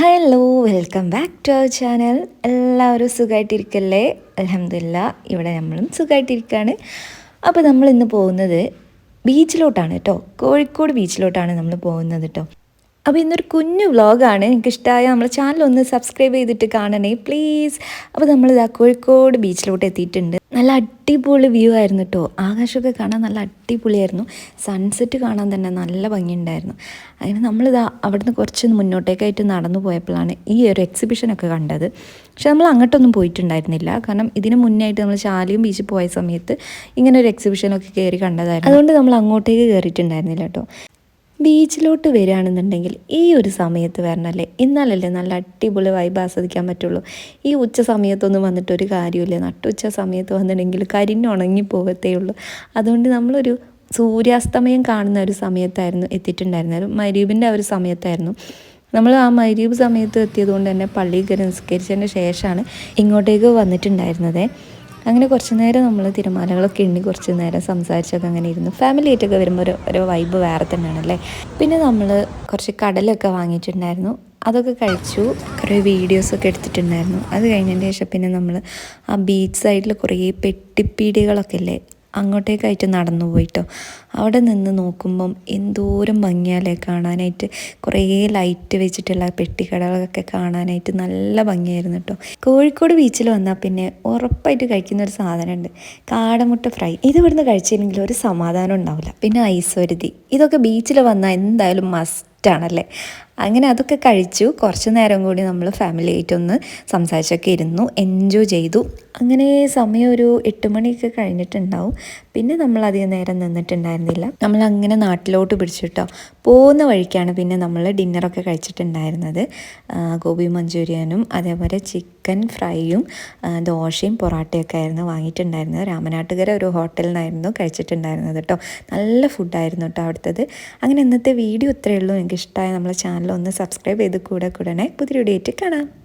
Hello welcome back to our channel എല്ലാവരും സുഖമായിട്ടിരിക്കല്ലേ അലഹമില്ല ഇവിടെ നമ്മളും സുഖമായിട്ടിരിക്കുകയാണ് അപ്പോൾ നമ്മൾ ഇന്ന് പോകുന്നത് ബീച്ചിലോട്ടാണ് കേട്ടോ. കോഴിക്കോട് ബീച്ചിലോട്ടാണ് നമ്മൾ പോകുന്നത് കേട്ടോ. അപ്പോൾ ഇന്നൊരു കുഞ്ഞു വ്ളോഗാണ്. എനിക്ക് ഇഷ്ടമായ നമ്മളെ ചാനൽ ഒന്ന് സബ്സ്ക്രൈബ് ചെയ്തിട്ട് കാണണേ പ്ലീസ്. അപ്പോൾ നമ്മൾ ഇതാ കോഴിക്കോട് ബീച്ചിലോട്ട് എത്തിയിട്ടുണ്ട്. നല്ല അടിപൊളി വ്യൂ ആയിരുന്നു കേട്ടോ ആകാശമൊക്കെ കാണാൻ നല്ല അടിപൊളിയായിരുന്നു. സൺസെറ്റ് കാണാൻ തന്നെ നല്ല ഭംഗിയുണ്ടായിരുന്നു. അങ്ങനെ നമ്മളിതാ അവിടുന്ന് കുറച്ച് മുന്നോട്ടേക്കായിട്ട് നടന്നു പോയപ്പോഴാണ് ഈ ഒരു എക്സിബിഷനൊക്കെ കണ്ടത്. പക്ഷെ നമ്മൾ അങ്ങോട്ടൊന്നും പോയിട്ടുണ്ടായിരുന്നില്ല. കാരണം ഇതിന് മുന്നേ ആയിട്ട് നമ്മൾ ചാലിയും ബീച്ചിൽ പോയ സമയത്ത് ഇങ്ങനെ ഒരു എക്സിബിഷനൊക്കെ കയറി കണ്ടതായിരുന്നു. അതുകൊണ്ട് നമ്മൾ അങ്ങോട്ടേക്ക് കയറിയിട്ടുണ്ടായിരുന്നില്ല കേട്ടോ ബീച്ചിലോട്ട് വരികയാണെന്നുണ്ടെങ്കിൽ ഈ ഒരു സമയത്ത് വരണമല്ലേ എന്നാലല്ലേ നല്ല അടിപൊളി വൈബ് ആസ്വദിക്കാൻ പറ്റുള്ളൂ. ഈ ഉച്ച സമയത്തൊന്നും വന്നിട്ട് ഒരു കാര്യമില്ല നട്ടുച്ച സമയത്ത് വന്നിട്ടുണ്ടെങ്കിൽ കരിഞ്ഞുണങ്ങി പോകത്തേ ഉള്ളൂ അതുകൊണ്ട് നമ്മളൊരു സൂര്യാസ്തമയം കാണുന്ന ഒരു സമയത്തായിരുന്നു എത്തിയിട്ടുണ്ടായിരുന്നത്. മരീബിന്റെ ഒരു സമയത്തായിരുന്നു. നമ്മൾ ആ മരീബ് സമയത്ത് എത്തിയതുകൊണ്ട് തന്നെ കയറി നിസ്കരിച്ചതിന് ശേഷമാണ് ഇങ്ങോട്ടേക്ക് വന്നിട്ടുണ്ടായിരുന്നത്. അങ്ങനെ കുറച്ച് നേരം നമ്മൾ തിരമാലകളൊക്കെ എണ്ണി കുറച്ച് നേരം സംസാരിച്ചൊക്കെ അങ്ങനെ ഇരുന്നു. ഫാമിലി ആയിട്ടൊക്കെ വരുമ്പോൾ ഒരു ഒരു വൈബ് വേറെ തന്നെയാണല്ലേ? പിന്നെ നമ്മൾ കുറച്ച് കടലൊക്കെ വാങ്ങിയിട്ടുണ്ടായിരുന്നു. അതൊക്കെ കഴിച്ചു. കുറേ വീഡിയോസൊക്കെ എടുത്തിട്ടുണ്ടായിരുന്നു. അത് കഴിഞ്ഞതിന് ശേഷം പിന്നെ നമ്മൾ ആ ബീച്ച് സൈഡിൽ കുറേ പെട്ടിപ്പീടികളൊക്കെ ഇല്ലേ? അങ്ങോട്ടേക്കായിട്ട് നടന്നു പോയിട്ടോ. അവിടെ നിന്ന് നോക്കുമ്പം എന്തോരം ഭംഗിയാലേ കാണാനായിട്ട്. കുറേ ലൈറ്റ് വെച്ചിട്ടുള്ള പെട്ടിക്കടകളൊക്കെ കാണാനായിട്ട് നല്ല ഭംഗിയായിരുന്നു കേട്ടോ. കോഴിക്കോട് ബീച്ചിൽ വന്നാൽ പിന്നെ ഉറപ്പായിട്ട് കഴിക്കുന്ന ഒരു സാധനമുണ്ട്. കാടമുട്ട ഫ്രൈ. ഇത് ഇവിടുന്ന് കഴിച്ചില്ലെങ്കിൽ ഒരു സമാധാനം ഉണ്ടാവില്ല. പിന്നെ ഐശ്വര്യതി ഇതൊക്കെ ബീച്ചിൽ വന്നാൽ എന്തായാലും മസ്റ്റാണല്ലേ അങ്ങനെ അതൊക്കെ കഴിച്ചു. കുറച്ച് നേരം കൂടി നമ്മൾ ഫാമിലി ആയിട്ടൊന്ന് സംസാരിച്ചൊക്കെ ഇരുന്നു. എൻജോയ് ചെയ്തു. അങ്ങനെ സമയം ഒരു എട്ട് മണിയൊക്കെ കഴിഞ്ഞിട്ടുണ്ടാവും. പിന്നെ നമ്മൾ അധികം നേരം നിന്നിട്ടുണ്ടായിരുന്നില്ല. നമ്മൾ അങ്ങനെ നാട്ടിലോട്ട് പിടിച്ചു കേട്ടോ പോകുന്ന വഴിക്കാണ് പിന്നെ നമ്മൾ ഡിന്നറൊക്കെ കഴിച്ചിട്ടുണ്ടായിരുന്നത്. ഗോബി മഞ്ചൂരിയനും അതേപോലെ ചിക്കൻ ഫ്രൈയും ദോശയും പൊറാട്ടയൊക്കെ ആയിരുന്നു വാങ്ങിയിട്ടുണ്ടായിരുന്നത്. രാമനാട്ടുകര ഒരു ഹോട്ടലിൽ നിന്നായിരുന്നു കഴിച്ചിട്ടുണ്ടായിരുന്നത് കേട്ടോ നല്ല ഫുഡായിരുന്നു കേട്ടോ അവിടുത്തത്. അങ്ങനെ ഇന്നത്തെ വീഡിയോ ഇത്രയേ ഉള്ളൂ. എനിക്ക് ഇഷ്ടമായ നമ്മളെ ചാനൽ ഒന്ന് സബ്സ്ക്രൈബ് ചെയ്ത് കൂടെ കൂടണേ. പുതിയ ഡേറ്റ് കാണാം.